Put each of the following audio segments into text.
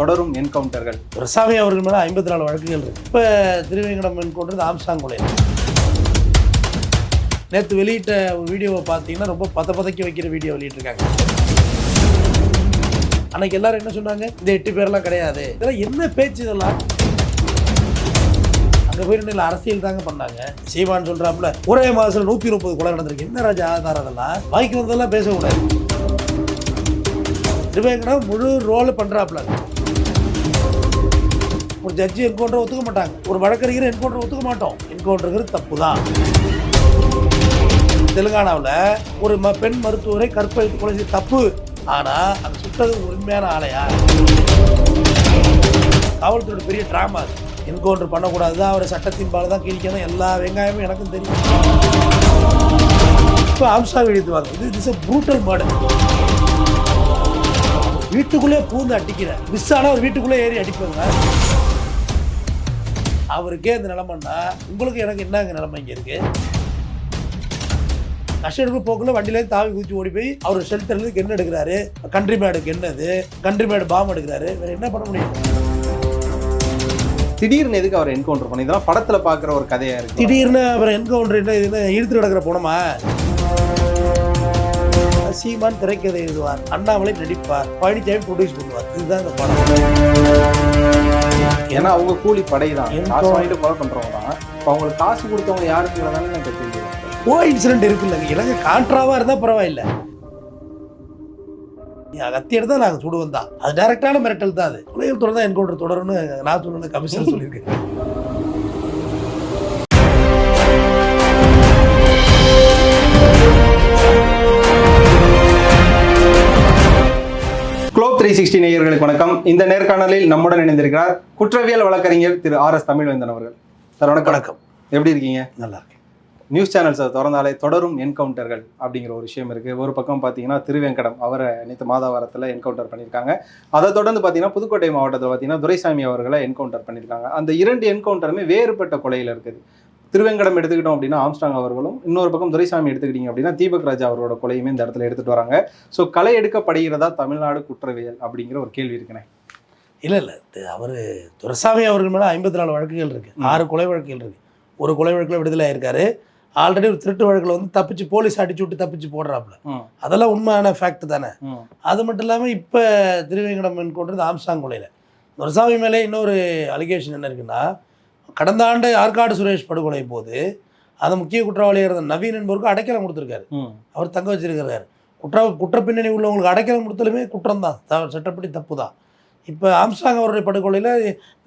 தொடரும் என்கவுண்டர்கள். ரசாமி அவர்கள் மேலே ஐம்பத்தி நாலு வழக்குகள் இருக்கு. இப்போ திருவேங்கடம் என்கவுண்டர் ஆம்சாங் கொலை நேற்று வெளியிட்ட ஒரு வீடியோவை பார்த்தீங்கன்னா ரொம்ப பத பதக்கி வைக்கிற வீடியோ வெளியிட்டிருக்காங்க. அன்னைக்கு எல்லாரும் என்ன சொன்னாங்க? இந்த எட்டு பேர்லாம் கிடையாது. இதெல்லாம் என்ன பேச்சு இதெல்லாம்? அங்கே போய் நின்று அரசியல் தாங்க பண்ணாங்க. சீமான் சொல்கிறாப்புல ஒரே மாதத்தில் நூற்றி முப்பது கொலை நடந்திருக்கு. என்ன ராஜா ஆதாரம் அதெல்லாம் வாய்க்கு வந்ததெல்லாம் பேசக்கூடாது. திருவேங்கடம் முழு ரோல் பண்ணுறாப்புல ஒரு ஜட்ஜி என்கவுண்டரை ஒத்துக்க மாட்டாங்க. ஒரு வழக்கறிஞர் என்கவுண்டரை ஒத்துக்க மாட்டோம். என்கவுண்டருங்கிறது தப்பு தான் தெலுங்கானாவில் ஒரு ம பெண் மருத்துவரை கற்பழித்து கொலை செய்ய தப்பு. ஆனால் அந்த சுட்டது உண்மையான ஆலையா காவல்துறையோட பெரிய ட்ராமா அது. என்கவுண்டர் பண்ணக்கூடாது தான் அவரை சட்டத்தின் பால தான் கிழிக்கணும். எல்லா வெங்காயமும் எனக்கும் தெரியும். இப்போ ஆம்சா எழுதுவாங்க இது திஸ் ப்ரூட்டல் மாடல் வீட்டுக்குள்ளே பூந்து அடிக்கிறேன் மிஸ் ஆனால் ஒரு வீட்டுக்குள்ளே ஏறி அடிப்பாங்க அவருக்கே இந்த நிலமைன்னா உங்களுக்கு எனக்கு என்னங்க நிலைமை இங்கே இருக்கு? கஷ்டம் போக்குள்ள வண்டியிலேருந்து தாவி குதிச்சு ஓடி போய் அவர் ஷெல்டர்லேருந்து கென் எடுக்கிறாரு. கண்ட்ரி மேடுக்கு என்னது கண்ட்ரி மேடு பாம் எடுக்கிறாரு. வேற என்ன பண்ண முடியும்? திடீர்னு எதுக்கு அவர் என்கவுண்டர் பண்ணி? இதெல்லாம் படத்துல பாக்குற ஒரு கதையா இருக்கு. திடீர்னு அப்புறம் என்கவுண்டர் என்ன இது என்ன இழுத்து நடக்கிற போனோமா சீமான் திரைக்கதை எழுதுவார். அண்ணாமலை நடிப்பார். பழனிசாமி ப்ரொடியூஸ் பண்ணுவார். இதுதான் இந்த படம். ஏன்னா அவங்க கூலி படை தான் காசு வாங்கிட்டு கொலை பண்றவங்க தான் இப்போ அவங்களுக்கு காசு கொடுத்தவங்க யாருக்குள்ளதானே எனக்கு தெரியும் கோ இன்சிடென்ட் இருக்குல்ல இலங்கை கான்ட்ராவா இருந்தா பரவாயில்ல. கத்தி எடுத்தா நாங்கள் சுடுவோம் தான். அது டைரக்டான மிரட்டல் தான் அது. கொலைகள் தொடர்ந்தா என்கவுண்டர் தொடரும்னு நான் சொன்ன கமிஷனர் சொல்லியிருக்கேன் த்ரீ சிக்ஸ்டி நேயர்களுக்கு வணக்கம். இந்த நேர்காணலில் நம்முடன் இணைந்திருக்கிறார் குற்றவியல் வழக்கறிஞர் திரு ஆர் எஸ் தமிழ்வேந்தன் அவர்கள். சார் வணக்கம். வணக்கம். எப்படி இருக்கீங்க? நல்லா இருக்கு நியூஸ் சேனல்ஸை திறந்தாலே தொடரும் என்கவுண்டர்கள் அப்படிங்கிற ஒரு விஷயம் இருக்கு. ஒரு பக்கம் பார்த்தீங்கன்னா திருவேங்கடம் அவரை நேற்று மாதாவாரத்தில் என்கவுண்டர் பண்ணியிருக்காங்க. அதை தொடர்ந்து பார்த்தீங்கன்னா புதுக்கோட்டை மாவட்டத்தில் பார்த்தீங்கன்னா துரைசாமி அவர்களை என்கவுண்டர் பண்ணியிருக்காங்க. அந்த இரண்டு என்கவுண்டருமே வேறுபட்ட கொலையில் இருக்குது. திருவேங்கடம் எடுத்துக்கிட்டோம் அப்படின்னா ஆம்ஸ்டாங் அவர்களும் இன்னொரு பக்கம் துரைசாமி எடுத்துக்கிட்டீங்க அப்படின்னா தீபக் ராஜா அவரோட கொலையுமே இந்த இடத்துல எடுத்துட்டு வராங்க. ஸோ களை எடுக்கப்படுகிறதா தமிழ்நாடு குற்றவியல் அப்படிங்கிற ஒரு கேள்வி இருக்குண்ணே. இல்ல இல்ல. அவர் துரசாமி அவர்கள் மேல ஐம்பத்தி நாலு வழக்குகள் இருக்கு. ஆறு கொலை வழக்குகள் இருக்கு. ஒரு கொலை வழக்குல விடுதலை ஆயிருக்காரு. ஆல்ரெடி ஒரு திருட்டு வழக்குல வந்து தப்பிச்சு போலீஸ் அடிச்சு விட்டு தப்பிச்சு போடுறாப்புல. அதெல்லாம் உண்மையான ஃபேக்ட் தானே. அது மட்டும் இல்லாமல் இப்போ திருவேங்கடம் என்கவுண்டர் ஆம்சாங் கொலையில். துரசாமி மேலே இன்னொரு அலிகேஷன் என்ன இருக்குன்னா கடந்த ஆண்டு ஆற்காடு சுரேஷ் படுகொலை போது அந்த முக்கிய குற்றவாளியாக இருந்த நவீன் என்பவருக்கு அடைக்கலம் கொடுத்துருக்காரு. அவர் தங்க வச்சிருக்கிறாரு. குற்ற குற்ற பின்னணி உள்ளவங்களுக்கு அடைக்கலம் கொடுத்தாலுமே குற்றம் தான். சட்டப்படி தப்பு தான் இப்போ ஆம்சாங் அவருடைய படுகொலையில்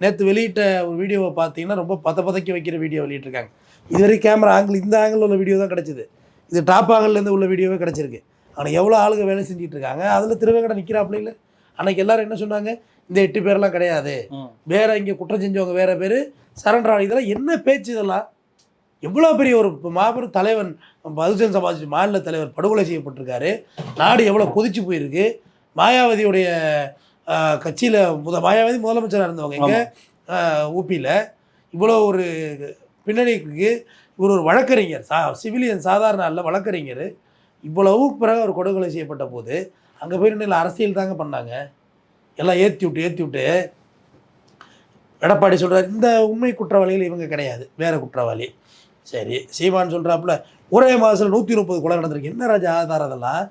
நேற்று வெளியிட்ட ஒரு வீடியோவை பார்த்தீங்கன்னா ரொம்ப பத பதைக்க வைக்கிற வீடியோ வெளியிட்டிருக்காங்க. இதுவரை கேமரா ஆங்கிள் இந்த ஆங்கிள் உள்ள வீடியோ தான் கிடச்சிது. இது டாப் ஆங்கிள்லேருந்து உள்ள வீடியோவே கிடச்சிருக்கு. ஆனால் எவ்வளோ ஆளுங்க வேலை செஞ்சுட்டு இருக்காங்க? அதில் திருவேங்கடம் நிற்கிறாப்புல இல்லை. அன்னைக்கு எல்லாரும் என்ன சொன்னாங்க? இந்த எட்டு பேர்லாம் கிடையாது. வேற இங்கே குற்றம் செஞ்சவங்க வேற பேர். சரண்டர் இதெல்லாம் என்ன பேச்சு இதெல்லாம்? எவ்வளோ பெரிய ஒரு மாபெரும் தலைவன் பகுஜன் சமாஜ் மாநில தலைவர் படுகொலை செய்யப்பட்டிருக்காரு. நாடு எவ்வளோ கொதிச்சு போயிருக்கு. மாயாவதியுடைய கட்சியில் முத மாயாவதி முதலமைச்சராக இருந்தவங்க இங்கே ஊபியில் இவ்வளோ ஒரு பின்னணிக்கு இவர் ஒரு வழக்கறிஞர். சா சிவிலியன் சாதாரண அல்ல வழக்கறிஞர். இவ்வளவு பிறகு அவர் கொடுகொலை செய்யப்பட்ட போது அங்கே போய் நின்று அரசியல் தாங்க பண்ணாங்க. எல்லாம் ஏற்றி விட்டு ஏற்றி விட்டு எடப்பாடி சொல்கிறார் இந்த உண்மை குற்றவாளிகள் இவங்க கிடையாது வேற குற்றவாளி. சரி சீமான் சொல்கிறாப்புல ஒரே மாதத்தில் நூற்றி முப்பது கொலை நடந்திருக்கு. என்ன ராஜா ஆதாரம் அதெல்லாம்?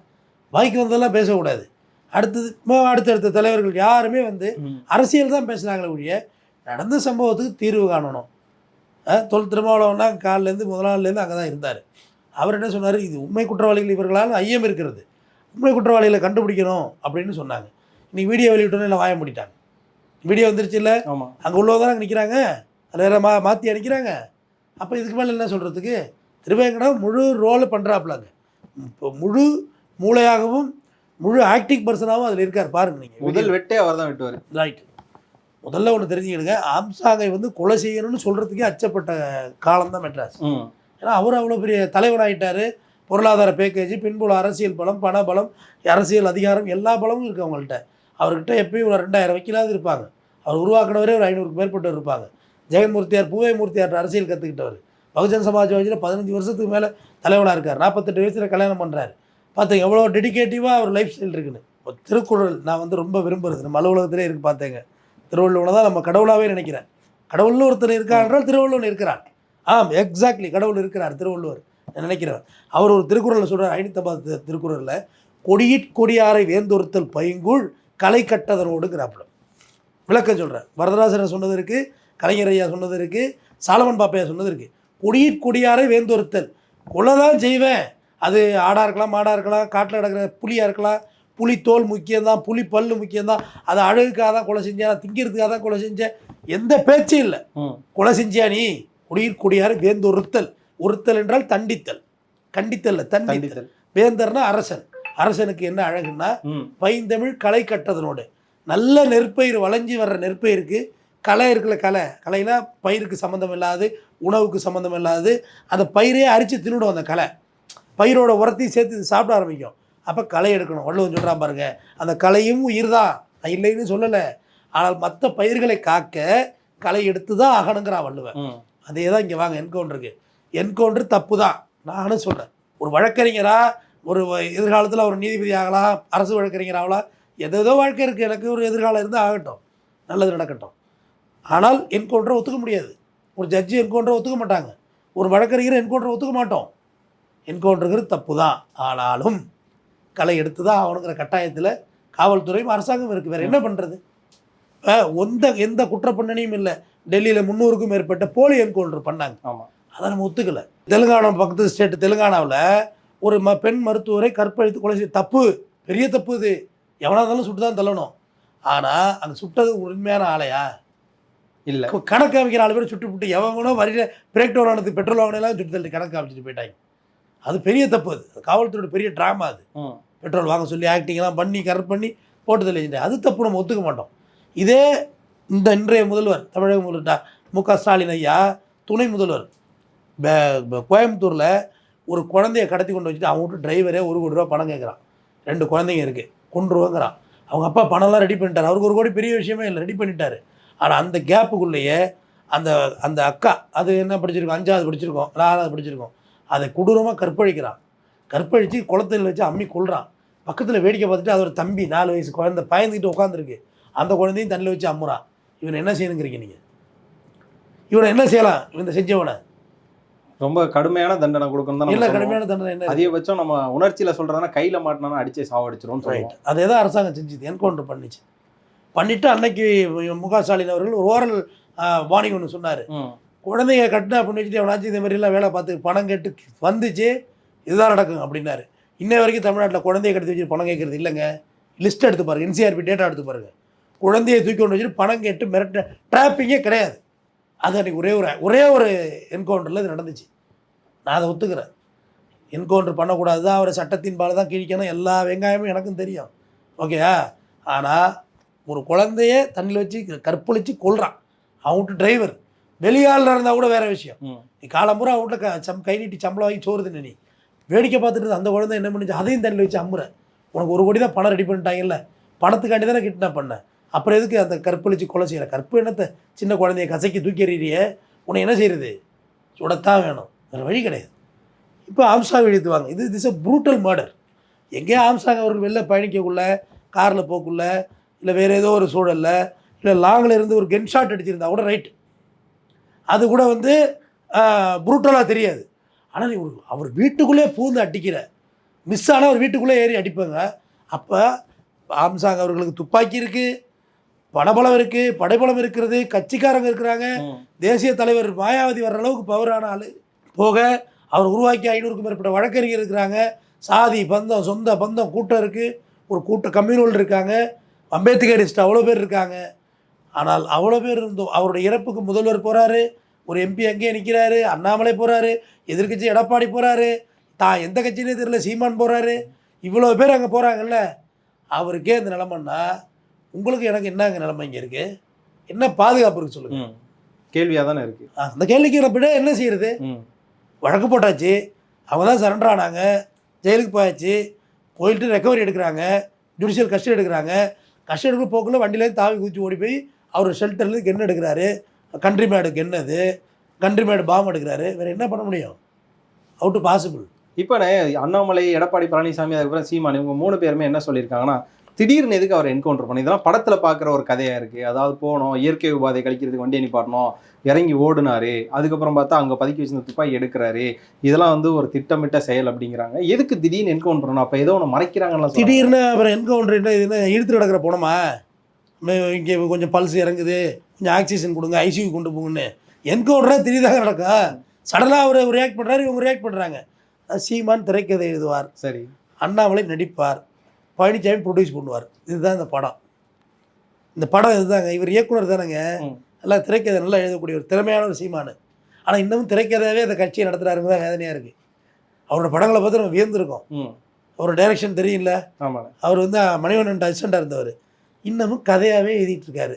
வாய்க்கு வந்ததெல்லாம் பேசக்கூடாது. அடுத்தது அடுத்தடுத்த தலைவர்கள் யாருமே வந்து. அரசியல் தான் பேசுனாங்களே ஒழிய நடந்த சம்பவத்துக்கு தீர்வு காணணும். தொல் திருமாவளவன்னா காலிலேருந்து முதல் நாள்லேருந்து அங்கே தான் இருந்தார். அவர் என்ன சொன்னார்? இது உண்மை குற்றவாளிகள் இவர்களால் ஐயம் இருக்கிறது. உண்மை குற்றவாளிகளை கண்டுபிடிக்கணும் அப்படின்னு சொன்னாங்க. இன்னைக்கு வீடியோ வெளியிட்டோன்னே இல்லை வாய மூடிட்டாங்க. வீடியோ வந்துருச்சு இல்லை ஆமா. அங்கே உள்ளவங்க தான் நிற்கிறாங்க அதில் வேற மா மாற்றி அடிக்கிறாங்க. அப்போ இதுக்கு மேலே என்ன சொல்கிறதுக்கு திருவேங்கடம் முழு ரோல் பண்ணுறாப்புலாங்க இப்போ முழு மூளையாகவும் முழு ஆக்டிங் பர்சனாகவும் அதில் இருக்கார். பாருங்க நீங்கள் முதல் வெட்டே அவர் தான் வெட்டுவார். ரைட் முதல்ல ஒன்று தெரிஞ்சுக்கிடுங்க. ஆம்சாங்கை வந்து கொலை செய்யணும்னு சொல்கிறதுக்கே அச்சப்பட்ட காலம் தான் மெட்ராஸ். ஏன்னா அவர் அவ்வளோ பெரிய தலைவனாயிட்டாரு பொருளாதார பேக்கேஜ் பின்புல அரசியல் பலம் பண பலம் அரசியல் அதிகாரம் எல்லா பலமும் இருக்குது அவங்கள்ட்ட. அவர்கிட்ட எப்பயும் ஒரு ரெண்டாயிரம் வக்கீலாவது இருப்பாங்க. அவர் உருவாக்கினவரே ஒரு ஐநூறுக்கு மேற்பட்டு இருப்பாங்க. ஜெகன்மூர்த்தியார் பூவை மூர்த்தியார் அரசியல் கற்றுக்கிட்டவர் பகுஜன் சமாஜ்வாதியில் பதினஞ்சு வருஷத்துக்கு மேலே தலைவனாக இருக்கார். நாற்பத்தெட்டு வயசில் கல்யாணம் பண்ணுறாரு பார்த்து எவ்வளோ டெடிக்கேட்டிவாக அவர் லைஃப் ஸ்டைல் இருக்குன்னு. இப்போ திருக்குறள் நான் வந்து ரொம்ப விரும்புகிறது நம்ம அலுவலகத்திலே இருக்கு பார்த்தேங்க திருவள்ளுவனை தான் நம்ம கடவுளாகவே நினைக்கிறேன். கடவுள்னு ஒருத்தர் இருக்கான்றால் திருவள்ளுவன் இருக்கிறார் ஆம் எக்ஸாக்ட்லி கடவுள் இருக்கிறார் திருவள்ளுவர் நினைக்கிறார் அவர் ஒரு திருக்குறளில் சொல்கிறார் ஐநூற்றம்பது திருக்குறளில் கொடியிற் கொடியாரை வேந்தொருத்தல் பைங்குள் களை கட்டதனோடுங்கிறாப்புல விளக்கம் சொல்கிறேன் வரதராசனர் சொன்னது இருக்குது கலைஞர் ஐயா சொன்னது இருக்குது சாலமன் பாப்பையா சொன்னது இருக்குது கொடியிற் கொடியாரை வேந்தொருத்தல். கொலை தான் செய்வேன். அது ஆடாக இருக்கலாம் மாடாக இருக்கலாம் காட்டில் கிடக்கிற புலியாக இருக்கலாம். புலி தோல் முக்கியம்தான் புலி பல்லு முக்கியம்தான். அதை அழகுக்காக தான் கொலை செஞ்சேன் நான் திங்கிறதுக்காக தான் கொலை செஞ்சேன். எந்த பேச்சும் இல்லை. கொலை செஞ்சியா நீ? குடியிற் குடியார் வேந்து ஒருத்தல் என்றால் தண்டித்தல். கண்டித்தல்ல தண்டித்தல். கண்டித்தல் வேந்தர்னா அரசன். அரசனுக்கு என்ன அழகுன்னா பைந்தமிழ் களை கட்டதனோடு நல்ல நெற்பயிர் வளைஞ்சி வர்ற நெற்பயிருக்கு களை இருக்குல்ல களை களைனா பயிருக்கு சம்மந்தம் இல்லாது உணவுக்கு சம்மந்தம் இல்லாது அந்த பயிரே அரித்து தின்னுடும் அந்த களை பயிரோட உரத்தையும் சேர்த்து இது சாப்பிட ஆரம்பிக்கும். அப்போ களை எடுக்கணும். வள்ளுவன் சொல்கிறான் பாருங்க அந்த களையும் உயிர் தான் நான் இல்லைன்னு சொல்லலை. ஆனால் மற்ற பயிர்களை காக்க களை எடுத்து தான் ஆகணுங்கிறான் வள்ளுவன். அதே தான் இங்கே வாங்க என்கவுண்டருக்கு. என்கவுண்டர் தப்பு தான் நானும் சொல்கிறேன் ஒரு வழக்கறிஞரா ஒரு எதிர்காலத்தில் ஒரு நீதிபதி ஆகலாம் அரசு வழக்கறிஞர் ஆகலாம் எதேதோ வாழ்க்கை இருக்குது எனக்கு ஒரு எதிர்காலம் இருந்து ஆகட்டும். நல்லது நடக்கட்டும். ஆனால் என்கவுண்டரை ஒத்துக்க முடியாது. ஒரு ஜட்ஜி என்கவுண்டரை ஒத்துக்க மாட்டாங்க. ஒரு வழக்கறிஞர் என்கவுண்டரை ஒத்துக்க மாட்டோம். என்கவுண்டருங்கிறது தப்பு தான் ஆனாலும் களை எடுத்து தான் ஆகணுங்கிற கட்டாயத்தில் காவல்துறையும் அரசாங்கம் இருக்குது வேறு என்ன பண்ணுறது எந்த எந்த குற்ற பின்னணியும் இல்லை. டெல்லியில் முந்நூறுக்கும் மேற்பட்ட போலி என்கவுண்டர் பண்ணாங்க. ஆமா. அதை நம்ம ஒத்துக்கல. தெலுங்கானா பக்கத்து ஸ்டேட் தெலுங்கானாவில் ஒரு ம பெண் மருத்துவரை கற்பழித்து கொலை செய்ய தப்பு பெரிய தப்பு இது. எவனா இருந்தாலும் சுட்டு தான் தள்ளணும். ஆனால் அங்கே சுட்டது உண்மையான ஆளையா? இல்ல. கணக்கு காமிக்கிற நாலு பேர் சுட்டு விட்டு எவங்களும் வரியில் பிரேக் டவுன் பெட்ரோல் வாங்கினெல்லாம் சுட்டு தள்ளி கணக்கு காமிச்சிட்டு போயிட்டாங்க. அது பெரிய தப்பு அது. காவல்துறையோட பெரிய ட்ராமா அது. பெட்ரோல் வாங்க சொல்லி ஆக்டிங்லாம் பண்ணி கரெக்ட் பண்ணி போட்டு தெளிச்சுட்டு அது தப்பு நம்ம ஒத்துக்க மாட்டோம். இதே இந்த இன்றைய முதல்வர் தமிழக முதல்வர் மு க ஸ்டாலின் ஐயா துணை முதல்வர். கோயம்புத்தூரில் ஒரு குழந்தைய கடத்தி கொண்டு வச்சுட்டு அவங்க விட்டு டிரைவரே ஒரு கோடி ரூபா பணம் கேட்குறான். ரெண்டு குழந்தைங்க இருக்குது கொண்டுருவோங்கிறான் அவங்க அப்பா பணம்லாம் ரெடி பண்ணிட்டார். அவருக்கு ஒரு கோடி பெரிய விஷயமே இல்லை. ரெடி பண்ணிட்டாரு. ஆனால் அந்த கேப்புக்குள்ளேயே அந்த அந்த அக்கா அது என்ன படிச்சிருக்கோம்? அஞ்சாவது படிச்சிருக்கோம். நாலாவது படிச்சிருக்கோம். அதை கொடூரமாக கற்பழிக்கிறான். கற்பழித்து குளத்தில் வச்சு அம்மி கொள்கிறான் பக்கத்தில் வேடிக்கை பார்த்துட்டு அதோட தம்பி நாலு வயசு குழந்தை பயந்துக்கிட்டு உட்காந்துருக்கு அந்த குழந்தையும் தண்ணியில் வச்சு அம்முறான். இவனை என்ன செய்யணுங்கிறீங்க நீங்கள் இவனை என்ன செய்யலாம்? இவன் இந்த செஞ்சவனை? ரொம்ப கடுமையான தண்டனை கொடுக்கணும் தான் இல்லை கடுமையான தண்டனை என்ன? அதிகபட்சம் நம்ம உணர்ச்சியில சொல்றதுனா கையில மாட்டினா அடிச்சே சாவடிச்சிரும் ரைட் அதே தான் அரசாங்கம் செஞ்சுது என்கவுண்டர் பண்ணிச்சு. பண்ணிவிட்டு அன்னைக்கு மு க ஸ்டாலின் அவர்கள் ஒரு ஓரல் வார்னிங் ஒன்று சொன்னார். குழந்தைங்க கட்டினா பண்ணி வச்சுட்டு எவனாச்சும் இந்த மாதிரிலாம் வேலை பார்த்து பணம் கேட்டு வந்துச்சு இதுதான் நடக்கும் அப்படின்னாரு. இன்ன வரைக்கும் தமிழ்நாட்டில் குழந்தைய கடத்தி வச்சு பணம் கேட்கறது இல்லைங்க. லிஸ்ட் எடுத்து பாருங்க என்சிஆர்பி டேட்டா எடுத்து பாருங்க. குழந்தைய தூக்கி கொண்டு வச்சுட்டு பணம் கேட்டு மிரட்ட ட்ராப்பிங்கே கிடையாது. அது அன்றைக்கி ஒரே ஒரு ஒரே ஒரு என்கவுண்டரில் இது நடந்துச்சு. நான் அதை ஒத்துக்கிறேன். என்கவுண்டர் பண்ணக்கூடாது. தான் அவரை சட்டத்தின் பால தான் கிழிக்கணும். எல்லா வெங்காயமும் எனக்கும் தெரியும். ஓகேயா ஆனால் ஒரு குழந்தைய தண்ணியில் வச்சு கற்பழித்து கொல்றான். அவன் வீட்டு டிரைவர் வெளியாளில் இருந்தால் கூட வேற விஷயம். நீ காலம்புறம் அவன்கிட்ட க சம் கை நீட்டி சம்பளம் வாங்கி சோறு தின்னு நீ. வேடிக்கை பார்த்துட்டு அந்த குழந்தை என்ன பண்ணுச்சு? அதையும் தண்ணியில் வச்சு அம்புற உனக்கு ஒரு கோடி தான் பணம் ரெடி பண்ணிட்டாங்கல்ல. பணத்துக்காண்டி தானே கிட்னாப் பண்ண. அப்புறம் எதுக்கு அந்த கற்பழிச்சு கொலை செய்கிற கற்பு என்னத்தை? சின்ன குழந்தைய கசைக்கு தூக்கி எறிய உன்னை என்ன செய்கிறது சுடத்தான் வேணும். வேறு வழி கிடையாது. இப்போ ஆம்சாங் எழுதுவாங்க இது திஸ் அ ப்ரூட்டல் மர்டர் எங்கேயோ ஆம்சாங் அவர்கள் வெளில பயணிக்கக்குள்ள காரில் போக்குள்ள இல்லை வேறு ஏதோ ஒரு சூழலில் இல்லை லாங்கில் இருந்து ஒரு கென் ஷாட் அடிச்சிருந்தா கூட ரைட் அது கூட வந்து ப்ரூட்டலாக தெரியாது. ஆனால் நீ ஒரு அவர் வீட்டுக்குள்ளே பூந்து அடிக்கிற. மிஸ் ஆனால் அவர் வீட்டுக்குள்ளே ஏறி அடிப்பாங்க. அப்போ ஆம்சாங் அவர்களுக்கு துப்பாக்கி இருக்குது பணபலம் இருக்குது படைபலம் இருக்கிறது கட்சிக்காரங்க இருக்கிறாங்க. தேசிய தலைவர் மாயாவதி வர்ற அளவுக்கு பவரான ஆள். போக அவர் உருவாக்கி ஐநூறுக்கும் மேற்பட்ட வழக்கறிஞர் இருக்கிறாங்க. சாதி பந்தம் சொந்த பந்தம் கூட்டம் இருக்குது ஒரு கூட்ட கம்யூனல் இருக்காங்க. அம்பேத்கரிஸ்ட் அவ்வளோ பேர் இருக்காங்க. ஆனால் அவ்வளோ பேர் இருந்தோம் அவருடைய இறப்புக்கு முதல்வர் போகிறாரு ஒரு எம்பி அங்கேயே நிற்கிறாரு அண்ணாமலை போகிறாரு எதிர்க்கட்சி எடப்பாடி போகிறாரு தான் எந்த கட்சியிலே தெரியல சீமான் போகிறாரு இவ்வளோ பேர் அங்கே போகிறாங்கல்ல அவருக்கே இந்த நிலமைன்னா உங்களுக்கு எனக்கு என்னங்க நிலைமை இங்கே இருக்குது என்ன பாதுகாப்பு இருக்குது சொல்லுங்கள் ம். கேள்வியா தானே இருக்கு. அந்த கேள்விக்கு விட என்ன செய்யறது? ம். வழக்கு போட்டாச்சு. அவங்க தான் சரண்டர் ஆனாங்க. ஜெயிலுக்கு போயாச்சு. போயிட்டு ரெக்கவரி எடுக்கிறாங்க. ஜுடிஷியல் கஸ்டடி எடுக்கிறாங்க. கஸ்டடி எடுக்கிற போக்குள்ள வண்டியிலேருந்து தாவி குதிச்சு ஓடி போய் அவர் ஷெல்டர்லேருந்து கென் எடுக்கிறாரு. கண்ட்ரி மேடு கென் அது. கண்ட்ரி மேடு பாம் எடுக்கிறாரு. வேறு என்ன பண்ண முடியும்? அவுட் டு பாசிபிள் இப்போ அண்ணாமலை எடப்பாடி பழனிசாமி அதுக்கப்புறம் சீமான் இவங்க மூணு பேருமே என்ன சொல்லியிருக்காங்கன்னா திடீர்னு எதுக்கு அவர் என்கவுண்டர் பண்ணி இதெல்லாம் படத்துல பாக்குற ஒரு கதையா இருக்கு. அதாவது போனோம் இயற்கை உபாதை கழிக்கிறதுக்கு வண்டி நிப்பாட்டணும் இறங்கி ஓடுனாரு அதுக்கப்புறம் பார்த்தா அங்க பதுக்கி வச்சிருந்த துப்பாக்கி எடுக்கிறாரு. இதெல்லாம் வந்து ஒரு திட்டமிட்ட செயல் அப்படிங்கிறாங்க. எதுக்கு திடீர்னு என்கவுண்டர் பண்ணணும்? அப்ப ஏதோ ஒன்று மறைக்கிறாங்கன்னு திடீர்னு அப்புறம் என்கவுண்டர் என்ன இழுத்து கிடக்கிற போனோமா? இங்கே கொஞ்சம் பல்ஸ் இறங்குது கொஞ்சம் ஆக்சிஜன் கொடுங்க ஐசியூ கொண்டு போங்கன்னு. என்கவுண்டராக திடீர்தாக நடக்கும் சடனாக அவர் ரியாக்ட் பண்ணுறாரு இவங்க ரியாக்ட் பண்ணுறாங்க சீமான் திரைக்கதை எழுதுவார். சரி. அண்ணாமலை நடிப்பார். பழனிசாமி ப்ரொடியூஸ் பண்ணுவார். இதுதான் இந்த படம். இந்த படம் இதுதாங்க. இவர் இயக்குனர் தானேங்க. நல்லா திரைக்கதை நல்லா எழுதக்கூடிய ஒரு திறமையான ஒரு சீமானு. ஆனால் இன்னமும் திரைக்கதையாகவே அந்த கட்சியை நடத்துகிறாருங்க தான் வேதனையாக இருக்குது அவரோட படங்களை பார்த்து நம்ம வியந்திருக்கோம். அவரோட டைரக்ஷன் தெரியல அவர் வந்து மணிவண்ணன் அசிஸ்டண்டாக இருந்தவர். இன்னமும் கதையாகவே எழுதிட்டு இருக்காரு.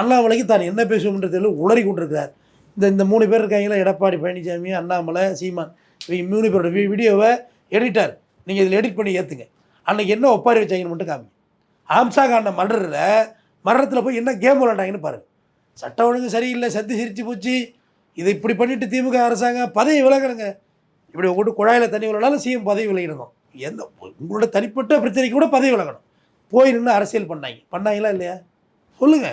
அண்ணாமலைக்கு தான் என்ன பேசுவோம்ன்றது உளறி கொண்டிருக்கிறார். இந்த இந்த மூணு பேர் இருக்காங்களா எடப்பாடி பழனிசாமி அண்ணாமலை சீமான். இவங்க மூணு பேரோட வீடியோவை எடிட்டர் நீங்கள் இதில் எடிட் பண்ணி ஏற்றுங்க அன்னைக்கு என்ன ஒப்பாரி வச்சாங்கன்னு மட்டும் காமி. ஆம்சா காண்ட மர்டரில் மரணத்தில் போய் என்ன கேம் விளாண்டாங்கன்னு பாருங்க சட்டம் ஒழுங்கு சரியில்லை சத்து சிரிச்சு போச்சு. இதை இப்படி பண்ணிட்டு திமுக அரசாங்கம் பதவி விலகணுங்க. இப்படி உங்கள்கிட்ட குழாயில் தண்ணி விலனாலும் சிஎம் பதவி விலகிடணும். எந்த உங்களோட தனிப்பட்ட பிரச்சனைக்கு கூட பதவி விலகணும். போய் நின்று அரசியல் பண்ணாங்க. பண்ணாங்களா இல்லையா? சொல்லுங்க.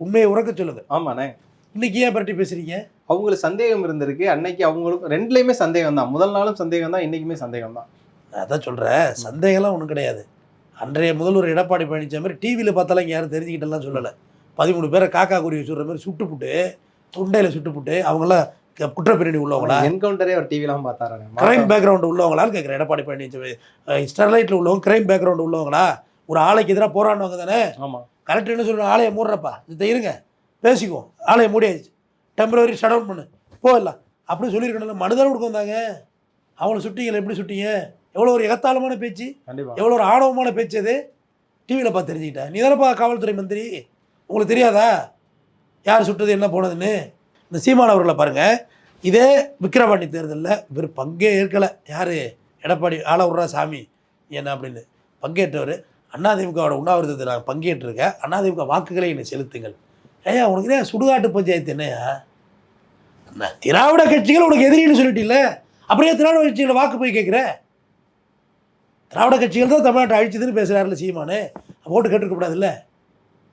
உண்மையை உறக்க சொல்லுங்க. ஆமாண்ணே இன்னைக்கு ஏன் பரட்டி பேசுறீங்க? அவங்களுக்கு சந்தேகம் இருந்திருக்கு. அன்னைக்கு அவங்களுக்கும் ரெண்டுலயுமே சந்தேகம் தான் முதல் நாளும் சந்தேகம் தான் இன்னைக்குமே சந்தேகம் தான் நான் அதான் சொல்கிறேன் சந்தேகம்லாம் ஒன்றும் கிடையாது. அன்றைய முதல்வர் எடப்பாடி பழனிசாமி மாதிரி டிவியில் பார்த்தாலும் இங்கே யாரும் தெரிஞ்சுக்கிட்டலாம் சொல்லலை. பதிமூணு பேரை காக்கா குருவி சொல்கிற மாதிரி சுட்டுப்புட்டு துண்டையில் சுட்டுப்புட்டு அவங்களாம் க- குற்றப்பின்னணி உள்ளவங்களா? என்கவுண்டரே அவர் டிவிலாம் பார்த்தாராங்க கிரைம் பேக்ரவுண்டு உள்ளவங்களான்னு கேட்குறேன் எடப்பாடி பழனிசாமி ஸ்டெர்லைட்டில் உள்ளவங்க கிரைம் பேக்ரவுண்டு உள்ளவங்களா? ஒரு ஆலைக்கு எதிராக போராடினவங்க தானே? ஆமா. கலெக்டர் என்ன சொல்கிறேன் ஆலையை மூடுறப்பா. இதை இருங்க. பேசிக்குவோம் ஆலையை மூடியாச்சு. டெம்பரவரி ஷட் டவுன் பண்ணு போயிடலாம் அப்படின்னு சொல்லியிருக்கணும் மனுதான கொடுக்க வந்தாங்க. அவங்கள சுட்டிங்களா எப்படி சுட்டீங்க? எவ்வளோ ஒரு எகத்தாளமான பேச்சு எவ்வளோ ஒரு ஆணவமான பேச்சு அது? டிவியில் பார்த்து தெரிஞ்சுக்கிட்டேன் நீ தானப்பா காவல்துறை மந்திரி? உங்களுக்கு தெரியாதா? யார் சுட்டது என்ன போனதுன்னு? இந்த சீமான் அவர்களை பாருங்கள் இதே விக்கிரவாண்டி தேர்தலில் இவர் பங்கே ஏற்கலை. யார்? எடப்பாடி ஆள விட்றா சாமி. என்ன அப்படின்னு. பங்கேற்றவர். அதிமுகவோட உண்ணாவிரதத்தில் நான் பங்கேற்றிருக்கேன். அதிமுக வாக்குகளை என்னை செலுத்துங்கள். ஏயா உனக்கு என்ன சுடுகாட்டு பஞ்சாயத்து என்னையா என்ன திராவிட கட்சிகள் உனக்கு எதிரின்னு சொல்லிட்டில்ல. அப்படியே திராவிட கட்சிகளை வாக்கு போய் கேட்குற? திராவிட கட்சிகள் தான் தமிழ்நாட்டை அழிச்சதுன்னு பேசுகிறாருல சீமானு. ஓட்டு கேட்டுருக்கக்கூடாதுல்ல?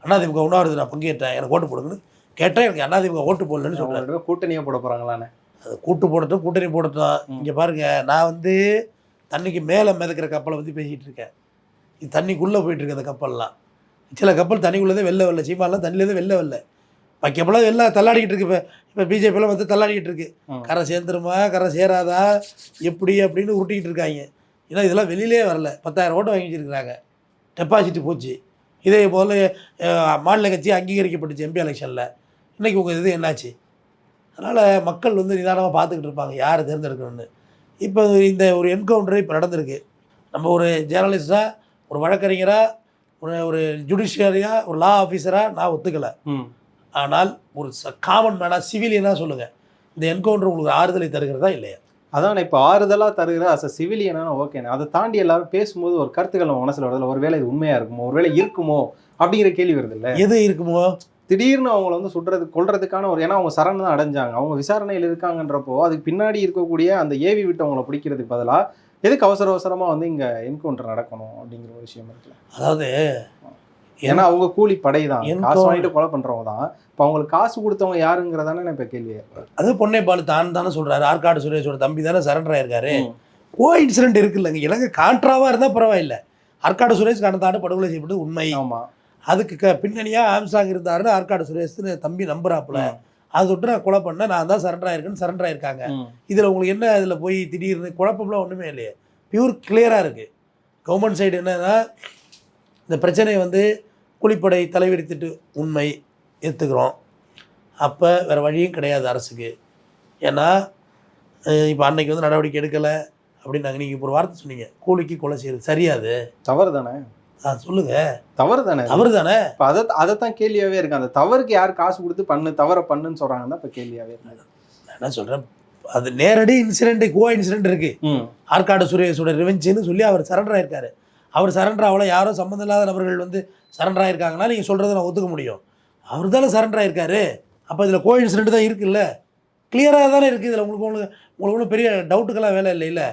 அதிமுக உண்ணாவிரதத்தில் நான் பங்கேற்றேன். எனக்கு ஓட்டு போடுங்கன்னு கேட்டால் எனக்கு அதிமுக ஓட்டு போடலன்னு சொல்கிறார் அவங்களோட கூட்டணியா போட போறாங்களாண்ணே அது கூட்டு போடட்டும் கூட்டணி போடட்டும். இங்கே பாருங்க நான் வந்து தண்ணிக்கு மேலே மிதக்கிற கப்பலை பற்றி பேசிகிட்டு இருக்கேன். இது தண்ணிக்குள்ளே போயிட்டு இருக்கு அந்த கப்பல்லாம். சில கப்பல் தண்ணிக்குள்ளே வெளில வரல. சீமாலாம் தண்ணியிலேருந்து வெளில வரல. வைக்கப்பெல்லாம் வெளில தள்ளாடிக்கிட்டு இருக்கு. இப்போ இப்போ பிஜேபியெல்லாம் வந்து தள்ளாடிக்கிட்டு இருக்கு. கரை சேர்ந்துருமா கரை சேராதா? எப்படி அப்படின்னு உருட்டிக்கிட்டு இருக்காங்க. ஏன்னா இதெல்லாம் வெளியிலே வரல. பத்தாயிரம் ஓட்டு வாங்கி வச்சிருக்கிறாங்க டெபாசிட் போச்சு. இதே போல் மாநில கட்சி அங்கீகரிக்கப்பட்டுச்சு எம்பி எலெக்ஷனில். இன்றைக்கி உங்கள் இது என்னாச்சு? அதனால் மக்கள் வந்து நிதானமாக பார்த்துக்கிட்டு இருப்பாங்க. யார் தேர்ந்தெடுக்கணும்னு. இப்போ இந்த ஒரு என்கவுண்டர் இப்போ நடந்திருக்கு. நம்ம ஒரு ஜேர்னலிஸ்டாக ஒரு வழக்கறிஞராக ஒரு ஒரு ஜுடிஷியரியாக ஒரு லா ஆஃபீஸராக நான் ஒத்துக்கலை. ஆனால் ஒரு காமன் மேனாக சிவிலியனாக சொல்லுங்கள் இந்த என்கவுண்டர் உங்களுக்கு ஆறுதலை தருகிறதா இல்லையா? அதான் இப்போ ஆறுதலா தருகிற அஸ் அ சிவிலியனா ஓகேண்ணே அதை தாண்டி எல்லாரும் பேசும்போது ஒரு கருத்துக்கள் நம்ம மனசுல வருதுல ஒருவேளை இது உண்மையா இருக்குமோ? ஒருவேளை இருக்குமோ? அப்படிங்கிற கேள்வி வருது இல்ல? எது இருக்குமோ? திடீர்னு அவங்கள வந்து சுடுறது கொல்றதுக்கான ஒரு ஏன்னா அவங்க சரண் தான் அடைஞ்சாங்க. அவங்க விசாரணையில் இருக்காங்கன்றப்போ அதுக்கு பின்னாடி இருக்கக்கூடிய அந்த ஏவி விட்டு அவங்கள பிடிக்கிறதுக்கு பதிலா எதுக்கு அவசர அவசரமா வந்து இங்க என்கவுண்டர் நடக்கணும் அப்படிங்கிற ஒரு விஷயம் இருக்குல்ல? அதாவது ஏன்னா அவங்க கூலி படை தான் காசு வாங்கிட்டு கொலை பண்றவங்க தான் இப்போ அவங்களுக்கு காசு கொடுத்தவங்க யாருங்கிறதானே இப்ப கேள்வி அது பொன்னைப்பால் தான் தானே சொல்கிறாரு ஆற்காடு சுரேஷோட தம்பி தானே சரண்டர் ஆயிருக்காரு. கோ இன்சிடென்ட் இருக்குல்லங்க. எனக்கு கான்ட்ராவாக இருந்தால் பரவாயில்ல. ஆற்காடு சுரேஷ் கடந்த ஆண்டு படுகொலை செய்யப்பட்டது உண்மை. ஆமா. அதுக்கு க பின்னணியாக ஆம்சாங் இருந்தாருன்னு ஆற்காடு சுரேஷ்னு தம்பி நம்புறாப்புல. அது தொட்டு நான் கொலை பண்ணேன். நான் தான் சரண்டர் ஆயிருக்கேன்னு சரண்டர் ஆயிருக்காங்க. இதில் உங்களுக்கு என்ன இதில் போய் திடீர்னு குழப்பம்லாம் ஒன்றுமே இல்லையே. பியூர் கிளியராக இருக்குது கவர்மெண்ட் சைடு என்னன்னா இந்த பிரச்சனையை வந்து கூலிப்படை தலைவிரித்துட்டு உண்மை ஏற்றுக்கிறோம் அப்போ வேறு வழியும் கிடையாது அரசுக்கு. ஏன்னா இப்போ அன்னைக்கு வந்து நடவடிக்கை எடுக்கலை அப்படின்னாங்க. நீங்கள் இப்போ ஒரு வார்த்தை சொன்னீங்க. கூலிக்கு கொலை செய்யுது சரியாது. தவறு தானே ஆ சொல்லுங்கள் தவறு தானே தவறு தானே இப்போ அதை அதைத்தான் கேள்வியாவே இருக்கு. அந்த தவறுக்கு யார் காசு கொடுத்து பண்ணு தவற பண்ணுன்னு சொல்றாங்கன்னா தான் இப்போ கேள்வியாவே இருக்கு. நான் என்ன சொல்கிறேன் அது நேரடி இன்சிடென்ட் கோ இன்சிடென்ட் இருக்குது ம். ஆற்காடு சுரேஷோட ரிவெஞ்சுன்னு சொல்லி அவர் சரண்டர் ஆயிருக்காரு. அவர் சரண்டர் ஆகல யாரோ சம்மந்தம் இல்லாத நபர்கள் வந்து சரண்டர் ஆயிருக்காங்கன்னா நீங்கள் சொல்கிறத நான் ஒத்துக்க முடியும். அவர் தானே சரண்டர் ஆயிருக்காரு. அப்போ இதில் கோ இன்சிடென்ட் தான் இருக்குல்ல. கிளியராக தானே இருக்குது இதில் உங்களுக்கு உங்களுக்கு உங்களுக்கு ஒன்றும் பெரிய டவுட்டுக்கெல்லாம் வேலை இல்லை இல்லை.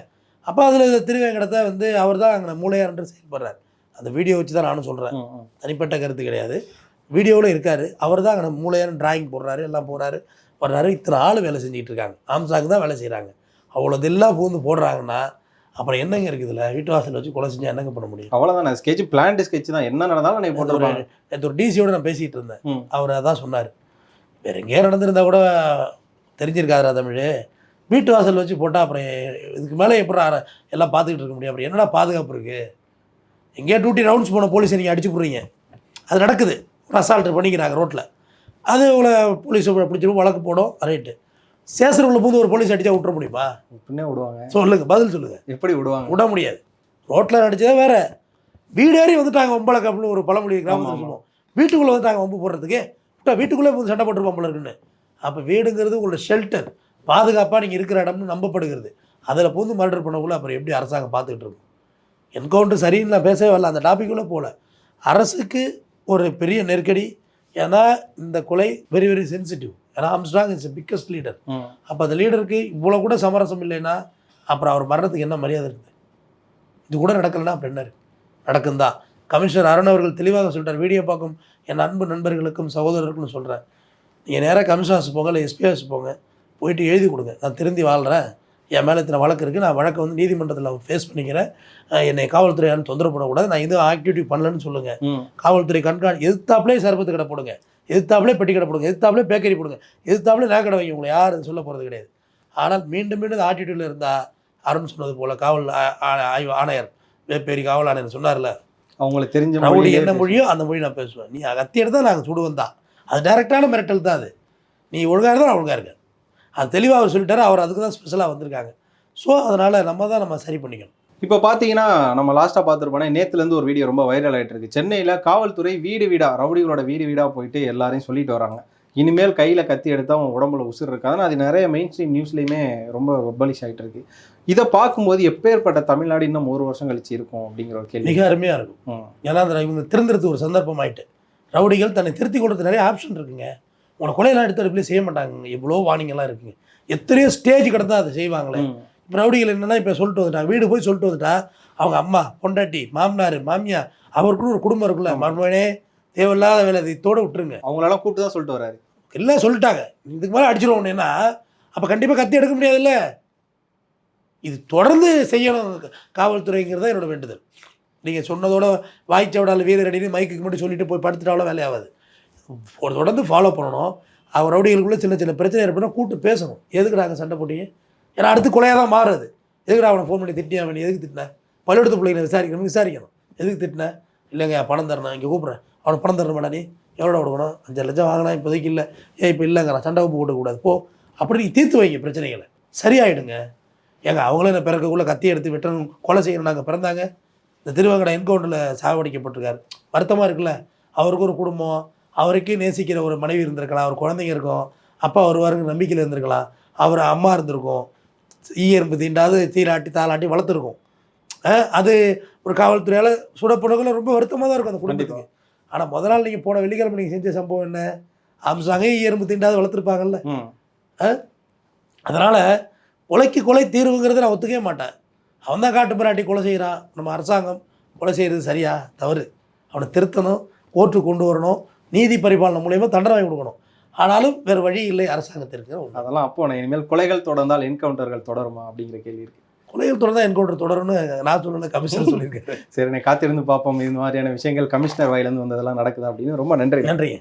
அப்போ அதில் திருவேங்கடத்தை வந்து அவர் தான் அங்கே மூளையார் என்று செயல்படுறார். அந்த வீடியோ வச்சு தான் நானும் சொல்கிறேன். தனிப்பட்ட கருத்து கிடையாது. வீடியோவில் இருக்கார். அவர் தான் அங்கே மூளையான டிராயிங் போடுறாரு எல்லாம் போடுறாரு வர்றாரு. இத்தனை ஆள் வேலை செஞ்சுட்டு இருக்காங்க. ஆம்சாக்கு தான் வேலை செய்கிறாங்க அவ்வளோ இதெல்லாம் பூந்து போடுறாங்கன்னா அப்புறம் என்னங்க இருக்குதுல்ல வீட்டு வாசல் வச்சு கொலை செஞ்சா என்னங்க பண்ண முடியும்? அவ்வளவுதான். ஸ்கெட்ச் பிளான்டு ஸ்கெட்ச் தான். என்ன நடந்தாலும் அன்னைக்கு நேத்து ஒரு டிசியோட நான் பேசிகிட்டு இருந்தேன். அவர் அதான் சொன்னார். வேற எங்கேயோ நடந்திருந்தா கூட தெரிஞ்சிருக்காதுரா தமிழ். வீட்டு வாசல் வச்சு போட்டால் அப்புறம் இதுக்கு மேலே எப்படி எல்லாம் பார்த்துக்கிட்டு இருக்க முடியும்? அப்புறம் என்னடா பாதுகாப்பு இருக்குது எங்கேயோ டியூட்டி ரவுண்ட்ஸ் போன போலீஸை நீங்கள் அடிச்சு போடுறீங்க. அது நடக்குது. ஒரு அசால்ட்டு பண்ணிக்கிறாங்க ரோட்டில் அது உங்களை போலீஸ் பிடிச்சிரும் வழக்கு போடும். ரைட்டு சேசருக்குள்ள போது ஒரு போலீஸ் அடிச்சா விட்டுற முடியுமா? பின்னே விடுவாங்க. சொல்லுங்க பதில் சொல்லுங்க. எப்படி விடுவாங்க? விட முடியாது. ரோட்டில் நடிச்சதே வேற. வீடேறி வந்துட்டாங்க ஒம்பளை அப்படின்னு ஒரு பழமொழி கிராமத்தில். சொல்லுவோம். வீட்டுக்குள்ளே வந்துட்டாங்க ஒம்பு போடுறதுக்கு. விட்டா வீட்டுக்குள்ளே வந்து சண்டை போட்டுருப்போம் போல இருக்குன்னு. அப்போ வீடுங்கிறது உங்களோட ஷெல்டர் பாதுகாப்பாக நீங்கள் இருக்கிற இடம்னு நம்பப்படுகிறது. அதில் பூந்து மர்டர் பண்ணக்குள்ள அப்புறம் எப்படி அரசாங்கம் பார்த்துக்கிட்டு இருக்கும்? என்கவுண்டர் சரின்னு நான் பேசவே வரல. அந்த டாபிக்குள்ளே போகல. அரசுக்கு ஒரு பெரிய நெருக்கடி. ஏன்னா இந்த கொலை வெரி வெரி சென்சிட்டிவ் ஏன்னா ஆம்ஸ்டாங் இஸ் பிக்கஸ்ட் லீடர். அப்போ அந்த லீடருக்கு இவ்வளோ கூட சமரசம் இல்லைன்னா அப்புறம் அவர் மரணத்துக்கு என்ன மரியாதை இருக்குது? இது கூட நடக்கலைன்னா அப்புறம் என்ன நடக்கும் தான் கமிஷனர் அருண் அவர்கள் தெளிவாக சொல்லிட்டார் வீடியோ பார்க்கும் என் அன்பு நண்பர்களுக்கும் சகோதரருக்கும் சொல்கிறேன் நீங்கள் நேராக கமிஷன் ஆஃபீஸ் போங்க இல்லை எஸ்பி ஆஃபீஸ் போங்க. போயிட்டு எழுதி கொடுங்க. நான் திருந்தி வாழ்கிறேன் என் மேலே இத்தனை வழக்கு இருக்குது நான் வழக்கை வந்து நீதிமன்றத்தில் ஃபேஸ் பண்ணிக்கிறேன். என்னை காவல்துறை யாரும் தொந்தரவு பண்ணக்கூடாது. நான் எதுவும் ஆக்டிவிட்டி பண்ணலன்னு சொல்லுங்கள். காவல்துறை கண்காணி எதிர்த்தாப்புலே சர்பத்து கடை போடுங்க. எதிர்த்தாப்புலே பெட்டி கடை போடுங்க எதிர்த்தாப்புலே பேக்கரி போடுங்க எதிர்த்தாப்புலே நகை வைங்க உங்களை யாரும் சொல்ல போகிறது கிடையாது. ஆனால் மீண்டும் மீண்டும் ஆட்டிடியூடில் இருந்தால் அருண் சொன்னது போல் காவல் ஆய்வு ஆணையர் வேப்பேரி காவல் ஆணையர் சொன்னார்ல அவங்களுக்கு தெரிஞ்ச ரவுடி மொழியிலே என்ன மொழியோ அந்த மொழி நான் பேசுவேன். நீ கத்தி எடுத்தால் நாங்கள் சுடுவோம் தான். அது டைரெக்டான மிரட்டல் தான் அது. நீ ஒழுங்காக இருந்தால் நான் ஒழுங்காக இருக்கேன். அது தெளிவாக அவர் சொல்லிட்டாரு அவர் அதுக்கு தான் ஸ்பெஷலாக வந்திருக்காங்க. ஸோ அதனால் நம்ம தான் நம்ம சரி பண்ணிக்கணும். இப்போ பார்த்தீங்கன்னா நம்ம லாஸ்ட்டாக பார்த்துருப்போனா நேற்றுலேருந்து ஒரு வீடியோ ரொம்ப வைரல் ஆகிட்டு இருக்கு. சென்னையில் காவல்துறை வீடு வீடா ரவுடிகளோட வீடு வீடாக போயிட்டு எல்லாரையும் சொல்லிட்டு வராங்க. இனிமேல் கையில் கத்தி எடுத்தால் அவன் உடம்புல உசுர் இருக்காதுன்னு அது நிறைய மெயின் ஸ்ட்ரீம் நியூஸ்லேயுமே ரொம்ப வெப்பலிஷ் ஆகிட்டு இருக்கு. இதை பார்க்கும்போது எப்பேற்பட்ட தமிழ்நாடு இன்னும் ஒரு வருஷம் கழிச்சு இருக்கும் அப்படிங்கிற ஒரு கேள்வி. மிக அருமையாக இருக்கும். ஏன்னா அந்த இவங்க திருந்துறது ஒரு சந்தர்ப்பம் ஆயிட்டு ரவுடிகள் தன்னை திருத்தி கொடுத்து நிறைய ஆப்ஷன் இருக்குங்க. உங்களை கொலையெல்லாம் எடுத்து எடுப்பிலே செய்ய மாட்டாங்க எவ்வளோ வார்னிங்கெல்லாம் இருக்குங்க. எத்தனையோ ஸ்டேஜ் கிடந்தா அதை செய்வாங்களே. ரவுடிகள் என்னன்னா இப்போ சொல்லிட்டு வந்துட்டாங்க வீடு போய் சொல்லிட்டு வந்துட்டா அவங்க அம்மா பொண்டாட்டி மாமனார் மாமியார் அவருக்குன்னு ஒரு குடும்பம் இருக்குல்ல. மருமகனே தேவையில்லாத வேலை இதை இதோட விட்டுருங்க. அவங்களெல்லாம் கூப்பிட்டு தான் சொல்லிட்டு வராரு. எல்லாம் சொல்லிட்டாங்க. இதுக்கு மேலே அடிச்சிருவோம்னா அப்போ கண்டிப்பாக கத்தி எடுக்க முடியாதுல்ல? இது தொடர்ந்து செய்யணும் காவல்துறைங்கிறது தான் என்னோட வேண்டுதல். நீங்கள் சொன்னதோட வாய்ச்சவடால் வீரரடினு மைக்குக்கு மட்டும் சொல்லிட்டு போய் படுத்துட்டாலும் வேலையாகாது ஒரு தொடர்ந்து ஃபாலோ பண்ணணும். அவர் ரவுடிகளுக்குள்ளே சின்ன சின்ன பிரச்சனை ஏற்பட்டா கூட்டு பேசணும். எதுக்கு நாங்கள் சண்டை போட்டீங்க? ஏன்னா அடுத்து கொலையாக தான் மாறுறது. எதுக்குடா அவனை ஃபோன் பண்ணி திட்டியா? அவன் எதுக்கு திட்டின? பள்ளிக்கூடத்து பிள்ளைங்களை விசாரிக்கணும் விசாரிக்கணும். எதுக்கு திட்டின? இல்லைங்க பணம் தரணும் இங்கே கூப்பிட்றேன். அவனை பணம் தரணுமாடா நீ? எவ்வளோ கொடுக்கணும்? அஞ்சு லட்சம் வாங்கினா இப்போதைக்கு இல்லை. ஏன் இப்போ இல்லைங்கிறான் சண்டை உப்பு கூட்டக்கூடாது போ. அப்படி நீ தீர்த்து வைங்க பிரச்சனைகளை. சரியாயிடுங்க. ஏங்க அவங்களும் என்ன பிறக்கக்குள்ளே கத்தி எடுத்து வெட்டணும் கொலை செய்யணும் நாங்கள் பிறந்தாங்க? இந்த திருவங்கடை என்கவுண்டரில் சாவடிக்கப்பட்டிருக்காரு. வருத்தமாக இருக்குல்ல? அவருக்கு ஒரு குடும்பம் அவருக்கே நேசிக்கிற ஒரு மனைவி இருந்திருக்கலாம் அவர் குழந்தைங்க இருக்கும். அப்பா வருவாருங்க நம்பிக்கையில் இருந்திருக்கலாம். அவர் அம்மா இருந்திருக்கும். ஈயரும்பு தீண்டாது தீராட்டி தாளாட்டி வளர்த்துருக்கும். அது ஒரு காவல்துறையால் சுடப்படுறதுல ரொம்ப வருத்தமாக தான் இருக்கும் அந்த குடும்பத்துக்கு. ஆனால் முத நாள் நீங்கள் போன வெள்ளிக்கிழமை நீங்கள் செஞ்ச சம்பவம் என்ன? அம்சாங்க ஈயரும்பு தீண்டாது வளர்த்துருப்பாங்கல்ல. அதனால் கொலைக்கு கொலை தீர்வுங்கிறத நான் ஒத்துக்கவே மாட்டேன். அவன் தான் காட்டு பிராட்டி கொலை செய்கிறான் நம்ம அரசாங்கம் கொலை செய்கிறது சரியா? தவறு. அவனை திருத்தணும் கோர்ட்டு கொண்டு வரணும். நீதி பரிபாலனை மூலியமாக தண்டனை வாங்கி கொடுக்கணும். ஆனாலும் வேறு வழி இல்லை அரசாங்கத்திற்கு. அதெல்லாம் அப்போ நான் இனிமேல் கொலைகள் தொடர்ந்தால் என்கவுண்டர்கள் தொடருமா அப்படிங்கிற கேள்வி இருக்கு. கொலைகள் தொடர்ந்தா என்கவுண்டர் தொடரும்னு நான் சொல்லல கமிஷனர் சொல்லியிருக்கேன் சரி நான் காத்திருந்து பார்ப்போம். இந்த மாதிரியான விஷயங்கள் கமிஷனர் வாயிலிருந்து வந்ததெல்லாம் நடக்குதா அப்படின்னு ரொம்ப நன்றி. நன்றிங்க.